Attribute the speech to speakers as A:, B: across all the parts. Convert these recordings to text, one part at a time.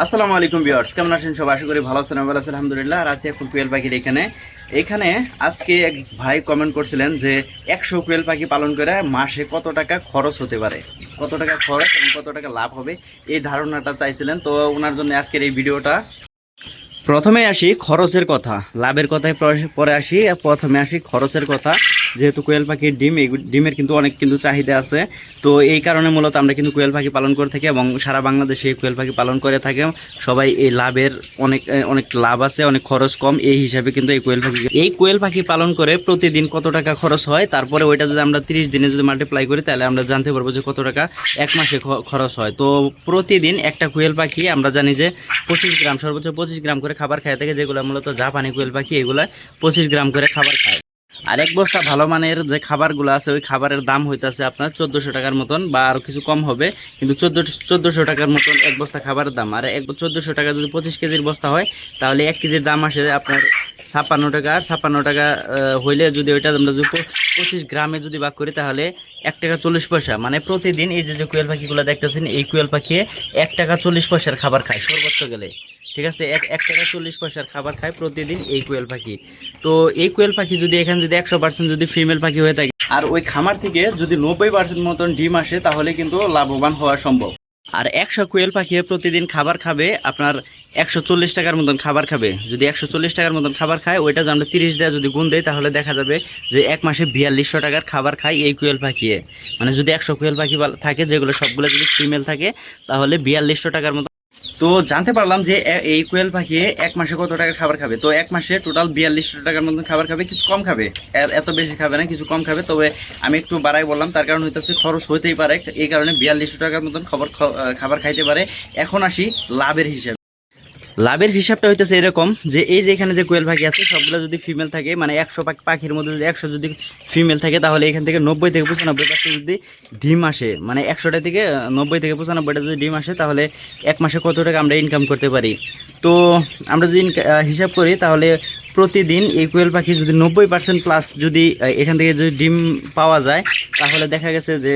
A: আসসালামু আলাইকুম ভিউয়ার্স, কেমন আছেন সব আশা করি ভালো আছেন ভালো আছি আলহামদুলিল্লাহ। আর আছি এখন কুয়েল পাখির এখানে এখানে আজকে এক ভাই কমেন্ট করছিলেন যে, একশো কুয়েল পাখি পালন করে মাসে কত টাকা খরচ হতে পারে? কত টাকা খরচ এবং কত টাকা লাভ হবে? এই ধারণাটা চাইছিলেন, তো ওনার জন্য আজকের এই ভিডিওটা। প্রথমে আসি খরচের কথা। লাভের কথায় পরে আসি, প্রথমে আসি খরচের কথা। যেহেতু কোয়েল পাখির ডিম এই ডিমের কিন্তু অনেক কিন্তু চাহিদা আছে। তো এই কারণে মূলত আমরা কিন্তু কোয়েল পাখি পালন করে থাকি এবং সারা বাংলাদেশে কোয়েল পাখি পালন করে থাকে। সবাই এই লাভের অনেক অনেক লাভ আছে, অনেক খরচ কম। এই হিসাবে কিন্তু এই কোয়েল পাখি, এই কোয়েল পাখি পালন করে প্রতিদিন কত টাকা খরচ হয়? তারপরে ওইটা যদি আমরা তিরিশ দিনে যদি মাল্টিপ্লাই করি, তাহলে আমরা জানতে পারব যে কত টাকা এক মাসে খরচ হয়। তো প্রতিদিন একটা কোয়েল পাখি, আমরা জানি যে পঁচিশ গ্রাম, সর্বোচ্চ পঁচিশ গ্রাম করে খাবার খায় থাকে, যেগুলো মূলত জাপানি কোয়েল পাখি, এগুলো পঁচিশ গ্রাম করে খাবার খায়। আর এক বস্তা ভালো মানের যে খাবারগুলো আছে, ওই খাবারের দাম হইতাছে আপনার চোদ্দোশো টাকার মতন বা আরও কিছু কম হবে, কিন্তু চোদ্দ চোদ্দোশো টাকার মতন এক বস্তা খাবারের দাম। আর এক চোদ্দোশো টাকা যদি পঁচিশ কেজির বস্তা হয়, তাহলে এক কেজির দাম আসে আপনার ছাপ্পান্ন টাকা। আর ছাপ্পান্ন টাকা হইলে যদি ওইটা আমরা যদি পঁচিশ গ্রামে যদি ভাগ করি, তাহলে এক টাকা চল্লিশ পয়সা। মানে প্রতিদিন এই যে যে কুয়েল পাখিগুলো দেখতেছেন, এই কুয়েল পাখি এক টাকা চল্লিশ পয়সার খাবার খায় সর্বোচ্চ গেলে। ঠিক আছে? এক এক টাকা চল্লিশ পয়সার খাবার খায় প্রতিদিন এই কোয়েল পাখি। তো এই কোয়েল পাখি যদি এখানে যদি একশো পার্সেন্ট যদি ফিমেল পাখি হয়ে থাকে, আর ওই খামার থেকে যদি নব্বই পার্সেন্ট মতন ডিম আসে, তাহলে কিন্তু লাভবান হওয়া সম্ভব। আর একশো কোয়েল পাখি প্রতিদিন খাবার খাবে, আপনার একশো চল্লিশ টাকার মতন খাবার খাবে। যদি একশো চল্লিশ টাকার মতন খাবার খায়, ওইটা যদি আমরা তিরিশ দেওয়া যদি গুণ দেয় তাহলে দেখা যাবে যে এক মাসে বিয়াল্লিশশো টাকার খাবার খায় এই কোয়েল পাখিয়ে মানে যদি একশো কোয়েল পাখি থাকে, যেগুলো সবগুলো যদি ফিমেল থাকে, তাহলে বিয়াল্লিশশো টাকার মতো তো জানতে পারলাম যে এই কোয়েল পাখি এক মাসে কত টাকার খাবার খাবে? তো এক মাসে টোটাল বিয়াল্লিশশো টাকার মতন খাবার খাবে, কিছু কম খাবে। এত বেশি খাবে না, কিছু কম খাবে। তবে আমি একটু বাড়াই বললাম, তার কারণ হইতেছে খরচ হইতেই পারে, এই কারণে বিয়াল্লিশশো টাকার মতন খবর খাবার খাইতে পারে। এখন আসি লাভের হিসাবে। লাভের হিসাবটা হইতেছে এরকম যে এই যে এখানে যে কোয়েল পাখি আছে, সবগুলো যদি ফিমেল থাকে মানে একশো পাখির মধ্যে যদি একশো যদি ফিমেল থাকে, তাহলে এখান থেকে নব্বই থেকে পঁচানব্বই পার্সেন্ট যদি ডিম আসে মানে একশোটা থেকে নব্বই থেকে পঁচানব্বইটা যদি ডিম আসে, তাহলে এক মাসে কত টাকা আমরা ইনকাম করতে পারি? তো আমরা যদি হিসাব করি, তাহলে প্রতিদিন এই কোয়েল পাখি যদি নব্বই পার্সেন্ট প্লাস যদি এখান থেকে যদি ডিম পাওয়া যায়, তাহলে দেখা গেছে যে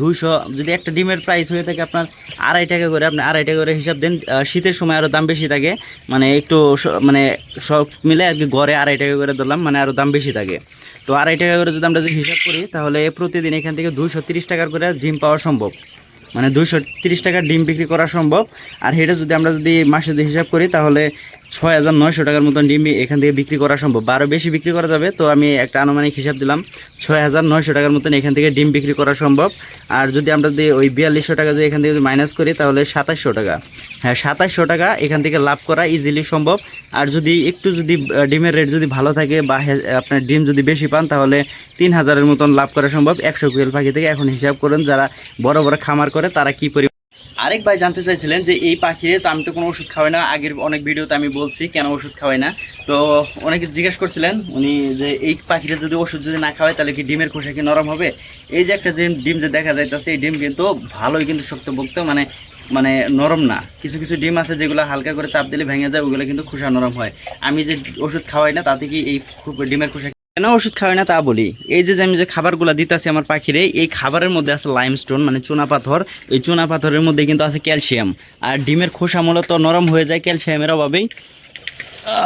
A: দুইশো, যদি একটা ডিমের প্রাইস হয়ে থাকে আপনার আড়াই টাকা করে, আপনি আড়াই টাকা করে হিসাব দেন শীতের সময় আরও দাম বেশি থাকে মানে একটু মানে সব মিলে আর কি গড়ে আড়াই টাকা করে ধরলাম মানে আরও দাম বেশি থাকে। তো আড়াই টাকা করে যদি আমরা যদি হিসাব করি, তাহলে প্রতিদিন এখান থেকে দুইশো তিরিশ টাকার করে ডিম পাওয়া সম্ভব। মানে দুইশো তিরিশ টাকার ডিম বিক্রি করা সম্ভব। আর সেটা যদি আমরা যদি মাসে যদি হিসাব করি, তাহলে ছয় হাজার নয়শো টাকার মতন ডিম এখান থেকে বিক্রি করা সম্ভব বা আরও বেশি বিক্রি করা যাবে। তো আমি একটা আনুমানিক হিসাব দিলাম, ছয় হাজার নয়শো টাকার মতন এখান থেকে ডিম বিক্রি করা সম্ভব। আর যদি আমরা যদি ওই বিয়াল্লিশশো টাকা যদি এখান থেকে যদি মাইনাস করি, তাহলে সাতাশশো টাকা। হ্যাঁ সাতাশশো টাকা এখান থেকে লাভ করা ইজিলি সম্ভব। আর যদি একটু যদি ডিমের রেট যদি ভালো থাকে বা আপনার ডিম যদি বেশি পান, তাহলে তিন হাজারের মতন লাভ করা সম্ভব। একশো কুয়েল পাখি থেকে এখন হিসাব করুন, যারা বড় বড় খামার করে, তারা কি পরি আরেক ভাই জানতে চাইছিলেন যে এই পাখিরে তো আমি তো কোনো ওষুধ খাওয়াই না, আগের অনেক ভিডিওতে আমি বলছি কেন ওষুধ খাওয়াই না। তো অনেকে জিজ্ঞেস করছিলেন উনি যে এই পাখিরে যদি ওষুধ যদি না খাওয়ায় তাহলে কি ডিমের খোসা কি নরম হবে? এই যে একটা ডিম যে দেখা যাইতেছে, এই ডিম কিন্তু ভালোই কিন্তু শক্তপোক্ত মানে মানে নরম না। কিছু কিছু ডিম আছে যেগুলো হালকা করে চাপ দিলে ভেঙে যায়, ওগুলো কিন্তু খোসা নরম হয়। আমি যে ওষুধ খাওয়াই না, তাতে কি এই ডিমের খোসা কেন ওষুধ খাওয়াই না তা বলি। এই যে আমি যে খাবারগুলো দিতেছি আমার পাখিরে এই খাবারের মধ্যে আছে লাইমস্টোন মানে চুনা পাথর। এই চুনা পাথরের মধ্যে কিন্তু আছে ক্যালসিয়াম আর ডিমের খোসা মূলত নরম হয়ে যায় ক্যালসিয়ামের অভাবেই।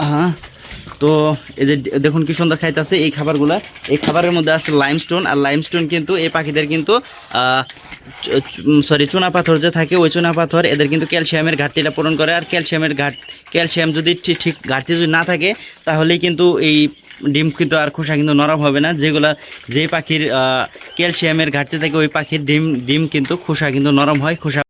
A: আহা, তো এই যে দেখুন কি সুন্দর খাইতেছে এই খাবারগুলা। এই খাবারের মধ্যে আছে লাইমস্টোন আর লাইমস্টোন কিন্তু এই পাখিদের কিন্তু সরি চুনা পাথর যে থাকে ওই চুনা পাথর এদের কিন্তু ক্যালসিয়ামের ঘাটতিটা পূরণ করে। আর ক্যালসিয়ামের ঘাট ক্যালসিয়াম যদি ঠিক ঘাটতি যদি না থাকে তাহলেই কিন্তু এই ডিম কিন্তু আর খোসা কিন্তু নরম হবে না। যেগুলা যে পাখির ক্যালসিয়ামের ঘাটতি থাকে ওই পাখির ডিম ডিম কিন্তু খোসা কিন্তু নরম হয়, খোসা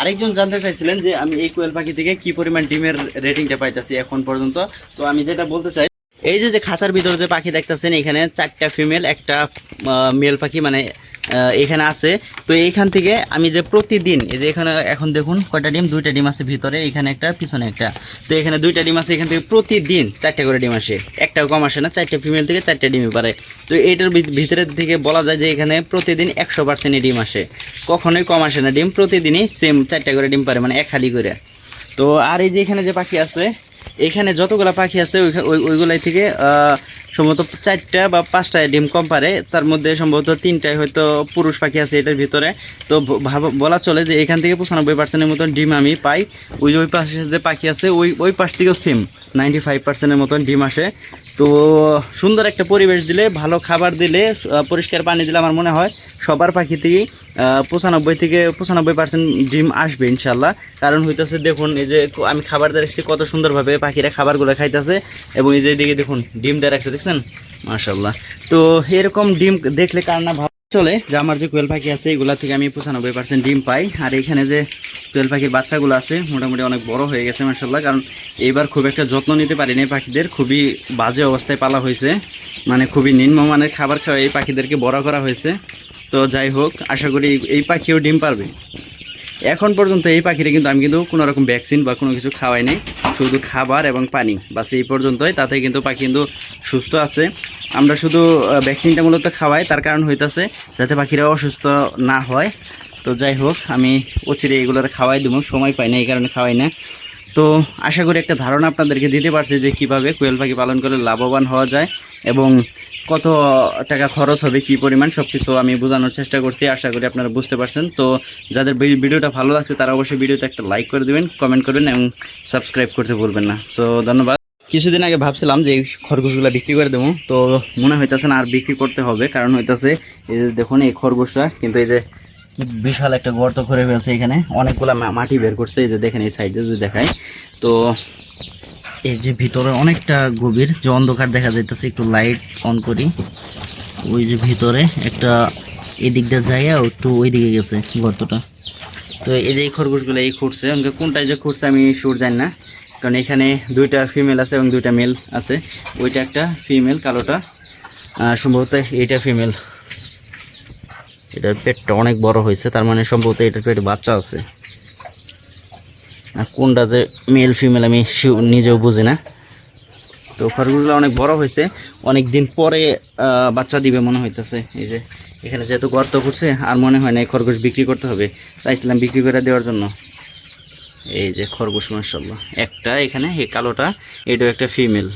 A: আরেকজন জানতে চাইছিলেন যে আমি এই কোয়েল পাখি থেকে কি পরিমাণ ডিমের রেটিংটা পাইতেছি এখন পর্যন্ত। তো আমি যেটা বলতে চাই এই যে যে খাঁচার ভিতরে যে পাখি দেখতেছেন, এখানে চারটা ফিমেল একটা মেল পাখি মানে এখানে আছে। তো এইখান থেকে আমি যে প্রতিদিন, এই যে এখানে, এখন দেখুন, কয়টা ডিম? দুইটা ডিম আছে ভিতরে, এখানে একটা, পিছনে একটা। তো এখানে দুইটা ডিম আছে, এখান থেকে প্রতিদিন চারটা করে ডিম আসে। একটাও কম আসে না, চারটা ফিমেল থেকে চারটা ডিমই পারে। তো এটার ভি- ভিতরের থেকে বলা যায় যে এখানে প্রতিদিন একশো পার্সেন্টই ডিম আসে। কখনোই কম আসে না ডিম, প্রতিদিনই সেম চারটা করে ডিম পারে মানে এক খালি করে। তো আর এই যে এখানে যে পাখি আছে এখানে যতগুলা পাখি আছে ওই ওইগুলাই থেকে সম্ভবত চারটা বা পাঁচটা ডিম কম পারে। তার মধ্যে সম্ভবত তিনটায় হয়তো পুরুষ পাখি আছে এটার ভিতরে। তো বলা চলে যে এখান থেকে পঁচানব্বই পার্সেন্টের মতন ডিম আমি পাই। ওই ওই পাশে যে পাখি আছে, ওই ওই পাশ থেকেও সেম নাইনটি ফাইভ পার্সেন্টের মতন ডিম আসে। তো সুন্দর একটা পরিবেশ দিলে, ভালো খাবার দিলে পরিষ্কার পানি দিলে আমার মনে হয় সবার পাখি থেকেই পঁচানব্বই থেকে পঁচানব্বই পার্সেন্ট ডিম আসবে ইনশাল্লাহ কারণ হইতেছে দেখুন, এই যে আমি খাবার দিয়ে কত সুন্দরভাবে পাখিরা খাবারগুলো খাইতেছে এবং এই যে এদিকে দেখুন, ডিম দিয়ে রাখছে, দেখছেন? মার্শাল্লাহ তো এরকম ডিম দেখলে কার না ভালো চলে, যে আমার যে কোয়েল পাখি আছে, এগুলা থেকে আমি পঁচানব্বই পার্সেন্ট ডিম পাই। আর এখানে যে কোয়েল পাখির বাচ্চাগুলো আছে, মোটামুটি অনেক বড় হয়ে গেছে মার্শাল্লাহ কারণ এইবার খুব একটা যত্ন নিতে পারিনি পাখিদের, খুবই বাজে অবস্থায় পালা হয়েছে। মানে খুবই নিম্নমানের খাবার খাওয়া এই পাখিদেরকে বড় করা হয়েছে। তো যাই হোক, আশা করি এই- পাখিও ডিম পারবে। এখন পর্যন্ত এই পাখিটা কিন্তু আমি কিন্তু কোনো রকম ভ্যাকসিন বা কোনো কিছু খাওয়াই নাই শুধু খাবার এবং পানি। বাস এই পর্যন্তই। তাতে কিন্তু পাখি কিন্তু সুস্থ আছে। আমরা শুধু ভ্যাকসিনটা মূলত খাওয়াই। তার কারণ হইতেছে যাতে পাখিরা অসুস্থ না হয়। তো যাই হোক, আমি অচিরে এগুলোর খাওয়াই দেবো। সময় পাই না, এই কারণে খাওয়াই না। তো আশা করি একটা ধারণা আপনাদেরকে দিতে পারছি যে কীভাবে কোয়েল পাখি পালন করে লাভবান হওয়া যায় এবং কত টাকা খরচ হবে, কি পরিমাণ সব কিছু আমি বোঝানোর চেষ্টা করছি, আশা করি আপনারা বুঝতে পারছেন। তো যাদের ভিডিওটা ভালো লাগছে, তারা অবশ্যই ভিডিওতে একটা লাইক করে দেবেন, কমেন্ট করবেন এবং সাবস্ক্রাইব করতে ভুলবেন না। সো ধন্যবাদ। কিছুদিন আগে ভাবছিলাম যে এই খরগোশগুলো বিক্রি করে দেবো, তো মনে হইতেছে না আর বিক্রি করতে হবে, কারণ হইতাছে এই যে দেখুন এই খরগোশটা, কিন্তু এই যে কি বিশাল একটা গর্ত করে ফেলছে এখানে। অনেকগুলা মাটি বের করছে, এই যে দেখেন এই সাইডে যদি দেখায় তো এই যে ভিতরে অনেকটা গভীর, যে অন্ধকার দেখা যাইতেছে, একটু লাইট অন করি। ওই যে ভিতরে একটা এদিক দিয়ে যাইয়া একটু ওই দিকে গেছে গর্তটা। তো এই যে এই খরগোশগুলো এই খুঁড়ছে আমাকে কোনটায় যে খুঁড়ছে আমি সুর জানি না। কারণ এখানে দুইটা ফিমেল আছে এবং দুইটা মেল আছে। ওইটা একটা ফিমেল কালোটা। সম্ভবত এইটা ফিমেল এটার পেটটা অনেক বড় হয়েছে, তার মানে সম্ভবত এটার পেটে বাচ্চা আছে। আর কোনটা যে মেল ফিমেল আমি নিজেও বুঝি না। তো খরগোশগুলো অনেক বড় হয়েছে, অনেক দিন পরে বাচ্চা দিবে মনে হইতেছে। এই যে, এখানে যেহেতু গর্ত করছে আর মনে হয় না এই খরগোশ বিক্রি করতে হবে। চাইছিলাম বিক্রি করে দেওয়ার জন্য। এই যে খরগোশ মার্শাল্লাহ একটা এখানে, এই কালোটা, এটাও একটা ফিমেল